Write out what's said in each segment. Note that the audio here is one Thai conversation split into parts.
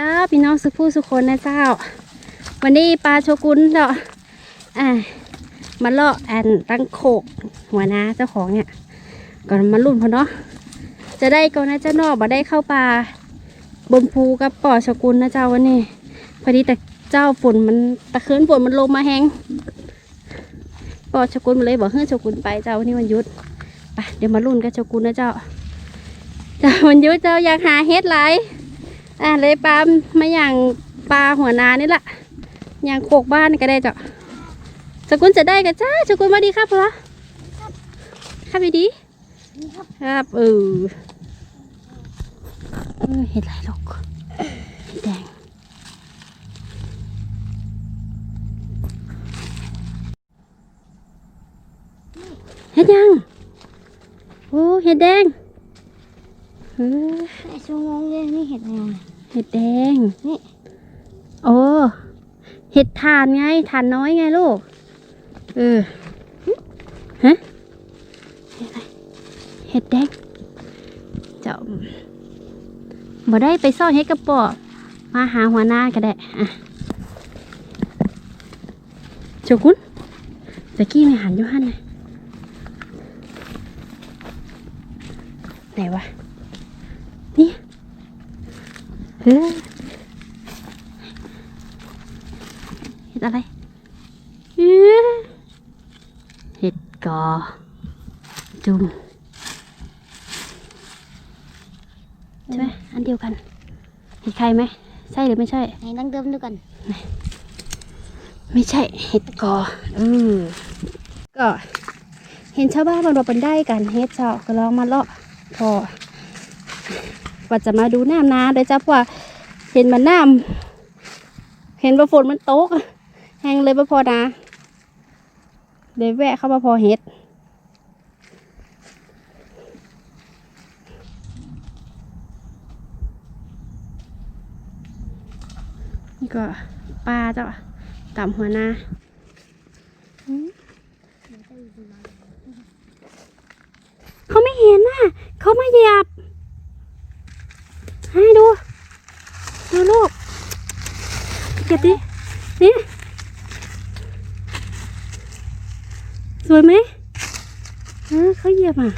จ้าพี่น้องสุผู้สุคนนะเจ้า วันนี้ปลาโชกุนเนาะอ่ามาเลาะแอนตั้งโขกหัวนาเจ้าของเนี่ย ก่อนมาลุ่นพอเนาะจะได้ก่อนนะเจ้านอกบ่ได้เข้าป่าบนภูกับป่อโชกุนนะเจ้าวันนี้พอดีแต่เจ้าฝนมันตะเคืนฝนมันลงมาแห้งป่อโชกุนมาเลยบอกเฮ้ยโชกุนไปเจ้าวันนี้วันยุดไปเดี๋ยวมาลุ่นกับโชกุนนะเจ้าเจ้าวันยุดเจ้าอยากหาเฮ็ดหลาย อะเลยปลามาอย่างปลาหัวนานี่แหละอย่างโคกบ้านก็ได้จ้ะสกุลจะได้กันจ้าสกุลมาดีครับพ่อครับดีครับเออเออเห็ดหลายดอกเห็ดแดงเห็ดยังโอ้เห็ดแดง ไอ้ชั่วโมงเรียนนี่เห็นไงเห็ดแดง นี่ โอ้ เห็ดทานไงทานน้อยไงลูก เออ ฮะ เห็ดอะไรเห็ดแดงเจ้าบ่ได้ไปซ่อนเห็ดกระป๋อมาหาหัวหน้าก็ได้อะโจกุนตะกี้ในหันอยู่หันไงไหนวะ นี่ เฮ้ยเห็ดอะไรเอ๊ะเห็ดกอ จุ่มใช่ไหมอันเดียวกัน เห็ดใครไหม ใช่หรือไม่ใช่ ไหนนั่งเดิมดูกัน ไม่ใช่ เห็ดกออือก็ เห็นชาวบ้านมันบอกเป็นได้กันเฮ็ดเจ้าก็ลองมาเลาะพอ ว่าจะมาดูน้ำนาโดยจ้าเพราะว่าเห็นมันน้ำเห็นว่าฝนมันตกแห้งเลยบ่พอนะเดี๋ยวแวะเข้ามาพอเฮ็ดนี่ก็ปลาเจ้าต่ำหัวหน้าเขาไม่เห็นน่ะเขามาเหยียบ ให้ดู ดูลูก เก็บดิ นี่ สวยไหมเออเขาเหยียบอะ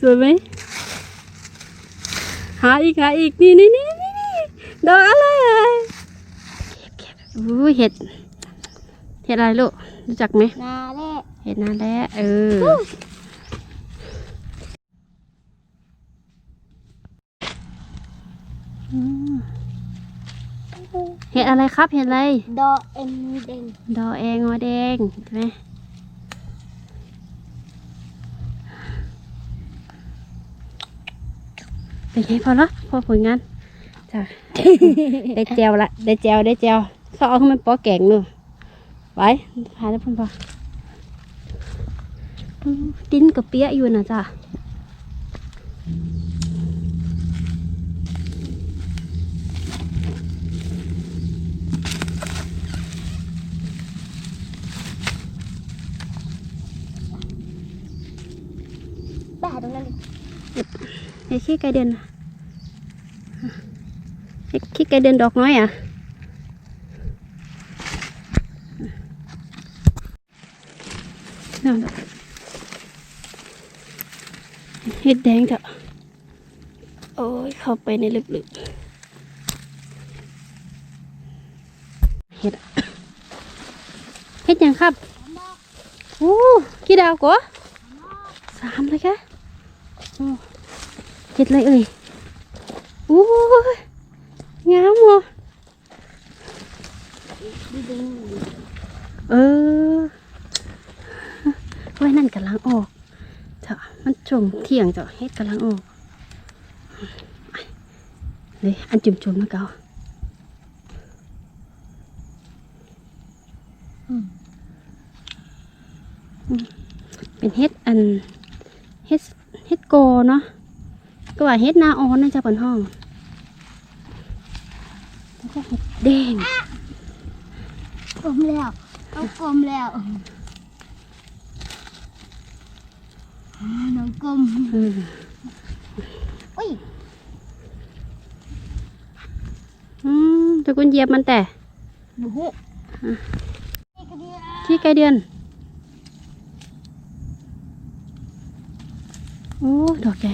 สวยไหมหาอีกหาอีก นี่นี่นี่นี่ดอกอะไรเก็บเก็บอู้เห็ด เห็ดอะไรลูกรู้จักไหมนาแร่เห็ดนั่นแหละเอออืมเห็ดอะไรครับเห็ดอะไร ดอเอ็นเด้งดอแองอแดงใช่ไหมเป็นไงพอละพอผลงานจ้ะได้แจวละได้แจวได้แจวเขาเอาให้มันปอแกงเนอะ ไว้พาแล้วพ่อพออืมดินกับเปียะอยู่นะจ้ะไปหาตรงนั้นดิเห็ดขี้ไก่เดือนน่ะเห็ดขี้ไก่เดือนดอกน้อยอะนั่นดอก เห็ดแดงจ้ะโอ้ยเข้าไปในลึกๆเห็ดเห็ดยังครับโอ้กี่ดาวกว่าสามเลยคะเห็ดอะไรเอ่ยโอ้ยงามว่ะเด้งเออไว้นั่นกำลังออก เถอะมันชมเที่ยงเจ้ะเฮ็ดกำลังออกเลยอันจุ่มๆนะเกาอืมเป็นเฮ็ดอันเฮ็ดเฮ็ดโกเนาะก็ว่าเฮ็ดนาออนนะจ๊ะบนห้องแล้วก็เฮ็ดแดงกลมแล้วเอากลมแล้ว น้องกลมอืมอุ้ยอืมตะกุนเหยียบมันแต่บุหุนี่ก็ดีขี้ไก่เดือน โอ้ ดอกแก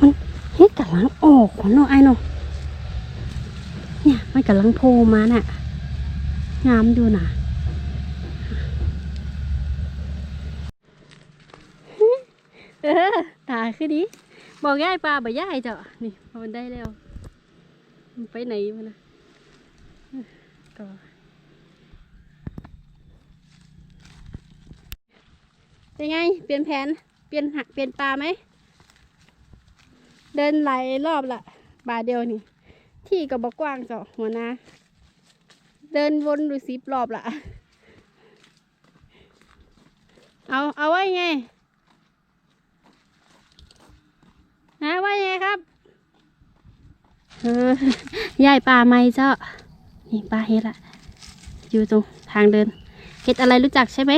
มันเฮ็ดกำลังออกขนเนาะไอ้เนาะเนี่ย มันกำลังโผล่มาน่ะ งามดูน่ะเออตาคือดีบอกยายปลาบ่ยายเจ้านี่มันได้แล้วมันไปไหนมันนะก็เป็นไง เปลี่ยนแผน เปลี่ยนหักเปลี่ยนปลาไหม เดินหลายรอบละบาเดียวนี่ ที่ก็บอกกว้างเจ้ะหัวนา เดินวนดูสิบรอบละเอาเอาไว้ไงฮะว่าไงครับเออยายปลาไม่เจ้า นี่ปลาเฮ็ดละอยู่ตรงทางเดิน เห็ดอะไรรู้จักใช่ไหม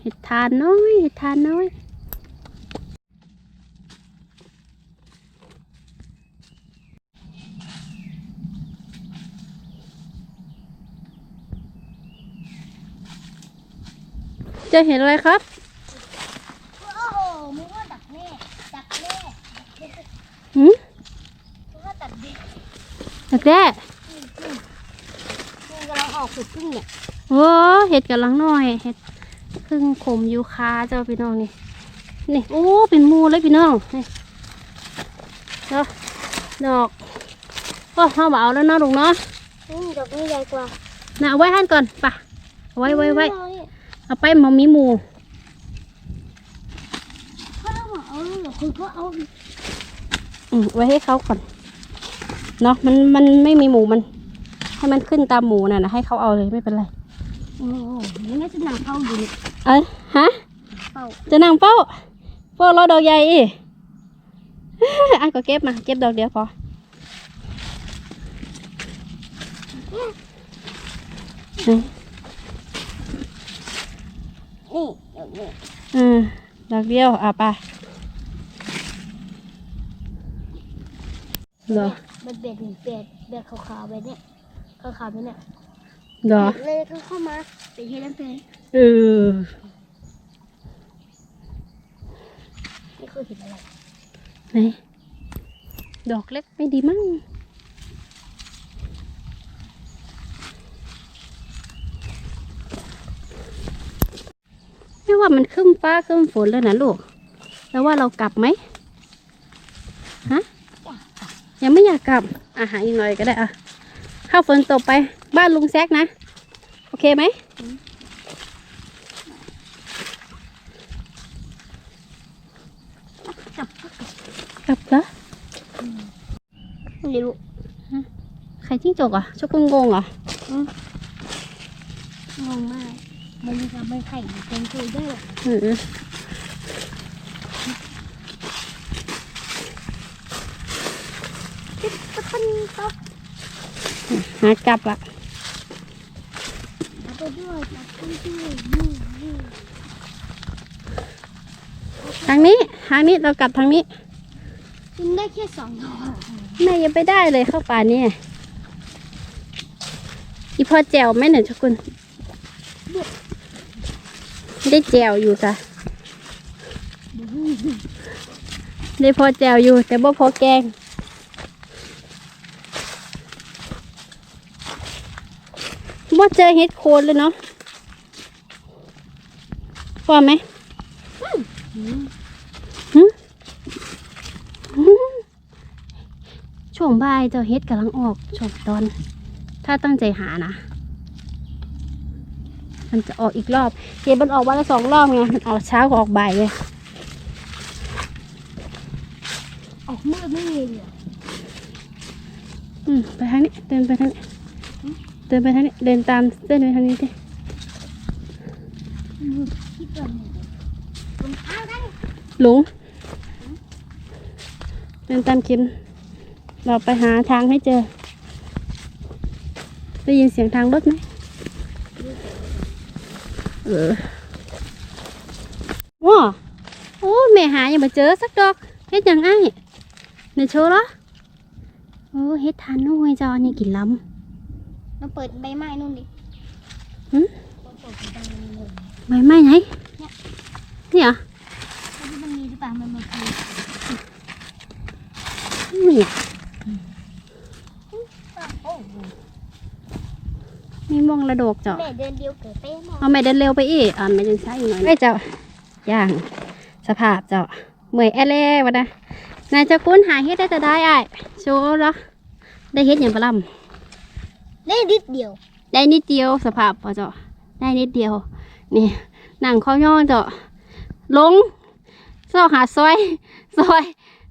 เห็ดทานน้อย เห็ดทานน้อย จะเห็นอะไรครับ โอ้โหมึงว่าดักแน่ดักแน่หืมมึงว่าดักดิดักแด้มึงกำลังออกสุดพึ่งเนี่ยโอ้เห็ดกำลังน้อยเห็ดพึ่งขมยูคาเจ้าพี่น้องนี่นี่โอ้เป็นหมูเลยพี่น้องนี่เนาะดอกก็เข้ามาเอาแล้วเนาะลุงเนาะอืมดอกนี้ใหญ่กว่าน่ะเอาไว้ให้ก่อนไปะเอาไว้ไว้ไว้ เอาเนี่ยเอาไปมามีหมูถ้าเราเอาเหรอคือก็เอาอืมไว้ให้เขาก่อนเนาะมันมันไม่มีหมูมัน ให้มันขึ้นตามหมูน่ะนะให้เขาเอาเลยไม่เป็นไรโอ้โหนี่น่าจะหนังเข้าอยู่เนี่ยเอ้ยฮะเป้าจะนั่งเป้าเป้ารอดอกใหญ่อีอะก็เก็บมาเก็บดอกเดียวพอนี่ นี่ดอกนี้อืมดอกเดียวอะไปเหรอมันเบ็ดเบ็ดเบ็ดขาวๆแบบเนี้ยขาวๆแบบเนี้ยเหรอเลยก็เข้ามาไปเฮ็ดน้ำเป็นเออนี่คือเห็นอะไรไหนดอกเล็กไม่ดีมั้ง ว่ามันครึ่มฟ้าครึ่มฝนแล้วนะลูก แล้วว่าเรากลับไหมฮะยังไม่อยากกลับอาหารอีกหน่อยก็ได้อะเข้าฝนตกไป บ้านลุงแซกนะ โอเคไหมจับกลับแล้วไม่รู้ใครจิ้งจกอะชกกุงงงเหรอ งงมาก มันมีการไม่ไข่เป็นตัวเยอะเออจิ๊บตะปันต๊อกหากลับละแล้วก็ด้วยจับขึ้นด้วยนี่นี่ทางนี้ ทางนี้เรากลับทางนี้กินได้แค่สองดอกแม่ยังไปได้เลยเข้าป่านี่อีพ่อแจวไหม่เนี่ยชกุน ได้แจวอยู่จ้ะได้พอแจวอยู่ แต่บ่พอแกงบ่เจอเห็ดโคนเลยเนาะพอไหมหึช่วงบ่ายเจ้าเฮ็ดกำลังออกช่วงตอน ถ้าตั้งใจหานะ มันจะออกอีกรอบ เก็บมันออกวันละสองรอบไงมันออกเช้ากับออกบ่ายไงออกมืดไม่มีเลยอืมไปทางนี้เดินไปทางนี้เดินไปทางนี้เดินตามเส้นไปทางนี้ดิมืดที่เกิดรองเท้าได้หลงเดินตามกินเราไปหาทางให้เจอ ได้ยินเสียงทางรถไหม เออว้าโอ้แม่หายังมาเจอสักดอกเฮ็ดหยังไงในโชว์เหรอโอ้เฮ็ดทานน้อยจอนี่กินล้เราเปิดใบไม้นู่นดิหืมเราเปิดใบไม้นู่นำไม่ไม่ไหนนี่เหรอแล้วที่มันมีหรือเปล่ามันมาคือ นี่อะ โอ้โห มีมอง ระโดกเจาะแม่เดินเดียวเกิดเป๊ะมากเอาไม่เดินเร็วไปอีกอ่าไม่เดินช้าอีกหน่อยไม่เจ้าย่างสภาพเจ้าเมื่อยแอเล่วะนะนายเจ้ากุ้นหาเฮ็ดได้แต่ได้อ้ายโชว์เหรอได้เฮ็ดอย่างปะลำเล่นนิดเดียว ได้นิดเดียวสภาพพอเจ้าได้นิดเดียว นี่หนังข้อย่อเจ้าลงเจ้าหาซอยซอย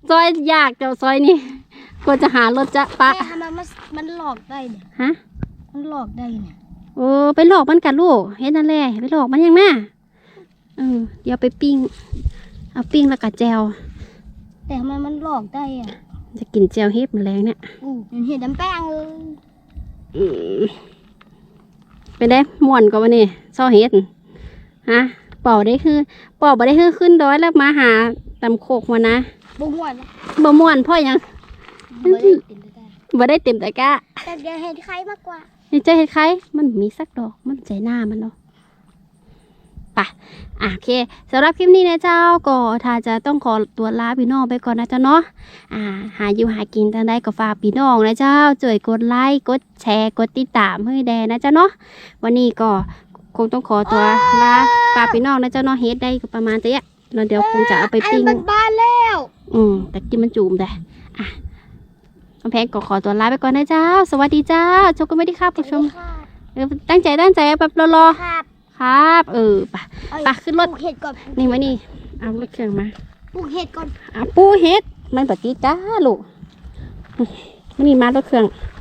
ซอยยากเจ้าซอยนี่ก็จะหารถจะปะแม่ทำไมมันมันหลอกได้เนี่ยฮะมันหลอกได้เนี่ย โอ้ไปหลอกมันกันลูกเฮ็ดนั่นแหละไปหลอกมันยังแม่เออเดี๋ยวไปปิ้ง เอาปิ้งแล้วก็แจวแต่ทำไมมันหลอกได้อะจะกินแจวเฮ็ดแมลงเนี่ยอู้เห็นน้ำแป้งเลยอืมเป็นได้ม่วนกว่าวันนี้ซ่อเฮ็ดฮะเป่าได้คือเป่าบ่ได้คือขึ้นดอยแล้วมาหาตำโคกมานะบุ้งหัวนะบ่ม่วนเพ่อหยังไม่ได้ติดเลยได้บ่ได้เต็มตะกร้าแต่จะเห็นใครมากกว่า ในใจเฮ็ดใครมันมีสักดอกมันใจหน้ามันเนาะไปะอะโอเคสำหรับคลิปนี้นะเจ้าก็ถ้าจะต้องขอตัวลาพี่น้องไปก่อนนะเจ้าเนาะอ่า หาอยู่หากินทางใดก็ฝากพี่น้องนะเจ้าช่วยกดไลค์กดแชร์กดติดตามให้แดนะเจ้าเนาะวันนี้ก็คงต้องขอตัวลาฝากพี่น้องนะเจ้าเนาะเฮ็ดได้ก็ประมาณเนี้ยแล้วเดี๋ยวคงจะเอาไปไอ้ปิ้งมันบานแล้ว อืมแต่กินมันจูมแต่อะ น้องแพงก็ขอตัวลาไปก่อนนะเจ้า สวัสดีเจ้าชมกันไม่ได้ครับผู้ชมครับเออตั้งใจตั้งใจแบบรอครับๆครับ เออไปเอาไปขึ้นรถปลูกเห็ดก่อนนี่มานี่เอารถเครื่องมาปลูกเห็ดก่อนอะปูเฮ็ดมันปฏิจ้าลูกมานี่มารถเครื่องป